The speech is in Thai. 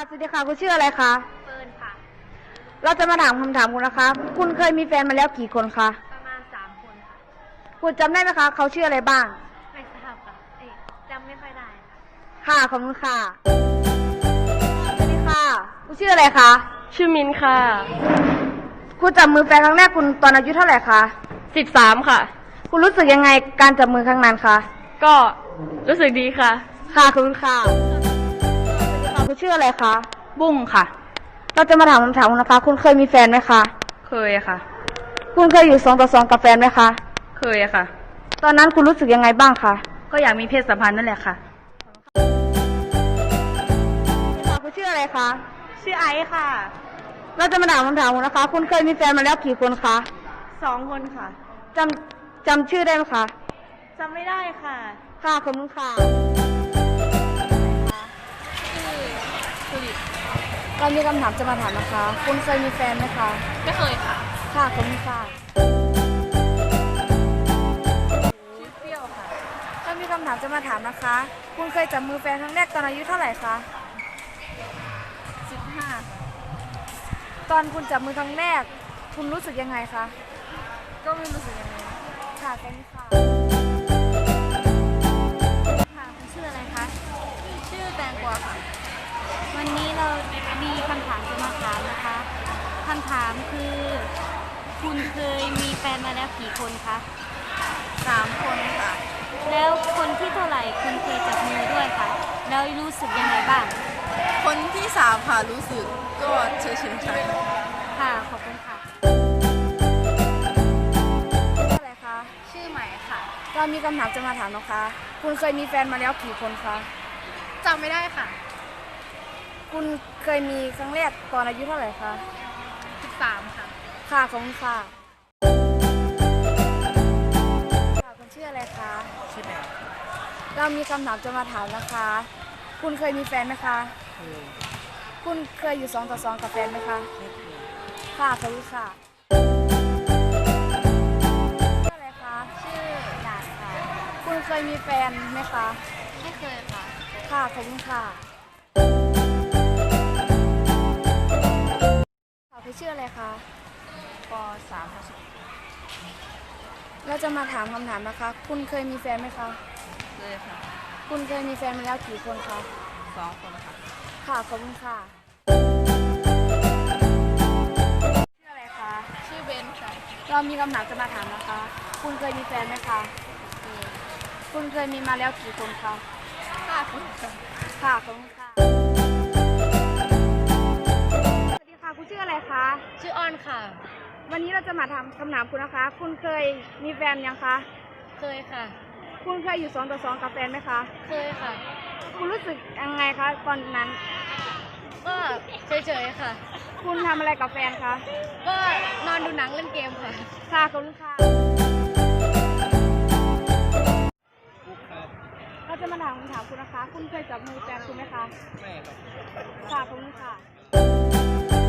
ดีค่ะคุณชื่ออะไรคะ เฟิร์นค่ะ เราจะมาถามคำถามคุณนะคะ คุณเคยมีแฟนมาแล้วกี่คนคะ ประมาณสามคนค่ะ คุณจำได้ไหมคะ เขาชื่ออะไรบ้าง ไม่ทราบค่ะ เอ้ยจำไม่ค่อยได้ค่ะค่ะ ขอบคุณค่ะ สวัสดีค่ะ คุณชื่ออะไรคะ ชื่อมินค่ะ คุณจับมือแฟนครั้งแรกคุณตอนอายุเท่าไหร่คะ สิบสามค่ะ คุณรู้สึกยังไงการจับมือครั้งนั้นคะ ก็รู้สึกดีค่ะ ค่ะขอบคุณค่ะสวัสดี ค่ะคุณชื่ออะไรคะ บุ้งค่ะ เราจะมาถามคำถามคุณนะคะ คุณเคยมีแฟนไหมคะ เคยค่ะ คุณเคยอยู่สองต่อสองกับแฟนไหมคะ เคยค่ะ ตอนนั้นคุณรู้สึกยังไงบ้างคะ ก็อยากมีเพศสัมพันธ์นั่นแหละค่ะค่ะคุณชื่ออะไรคะ ชื่อไอซ์ค่ะ เราจะมาถามคำถามคุณนะคะ คุณเคยมีแฟนมาแล้วกี่คนคะสองคนค่ะจำจำชื่อได้ไหมคะจำไม่ได้ค่ะ ค่ะขอบคุณค่ะ เรามีคำถามจะมาถามนะคะ คุณเคยมีแฟนไหมคะ ไม่เคยค่ะค่ะขอบคุณค่ะเปรี้ยวค่ะเรามีคำถามจะมาถามนะคะ คุณเคยจับมือแฟนครั้งแรกตอนอายุเท่าไหร่คะสิบห้าตอนคุณจับมือครั้งแรก คุณรู้สึกยังไงคะ ก็ไม่รู้สึกยังไง ค่ะขอบคุณค่ะค่ะคุณชื่ออะไรคะ ชื่อแตงกวาค่ะ วันนี้เรามีคำถามจะมาถามนะคะคำถามคือ คุณเคยมีแฟนมาแล้วกี่คนคะสามคนค่ะ แล้วคนที่เท่าไหร่คุณเคยจับมือด้วยคะแล้วรู้สึกยังไงบ้าง คนที่สามค่ะรู้สึกก็เฉยๆค่ะค่ะขอบคุณค่ะชื่ออะไรคะ ชื่อใหม่ค่ะเรามีคำถามจะมาถามนะคะ คุณเคยมีแฟนมาแล้วกี่คนคะ จำไม่ได้ค่ะ คุณเคยมีครั้งแรกตอนอายุเท่าไหร่คะ13 ค่ะ ค่ะขอบคุณค่ะค่ะคุณชื่ออะไรคะชื่อแมวเรามีคำถามจะมาถามนะคะ คุณเคยมีแฟนไหมคะคุณเคยอยู่สองต่อสองกับแฟนไหมคะค่ะขอบคุณค่ะชื่ออะไรคะ ชื่อดาดค่ะ คุณเคยมีแฟนไหมคะ ไม่เคยค่ะ ค่ะขอบคุณค่ะ ชื่ออะไรคะปสามค่ะเราจะมาถามคำถามนะคะ คุณเคยมีแฟนไหมคะ เลยค่ะคุณเคยมีแฟนมาแล้วกี่คนคะ สองคนค่ะค่ะ ขอบคุณค่ะ ชื่ออะไรคะ ชื่อเบนค่ะเรามีคำถามจะมาถามนะคะ คุณเคยมีแฟนไหมคะ คุณเคยมีมาแล้วกี่คนคะ ห้าคนค่ะ ค่ะ ขอบคุณค่ะ อออนค่ะ วันนี้เราจะมาถามคำถามคุณนะคะ คุณเคยมีแฟนยังคะ เคยค่ะ คุณเคยอยู่สองต่อสองกับแฟนไหมคะ เคยค่ะ คุณรู้สึกยังไงคะตอนนั้น ก็เฉยๆค่ะ คุณทำอะไรกับแฟนคะ ก็นอนดูหนังเล่นเกมค่ะ ค่ะขอบคุณค่ะเราจะมาถามคำถามคุณนะคะ คุณเคยจับมือแฟนคุณไหมคะไม่ครับ ค่ะขอบคุณค่ะ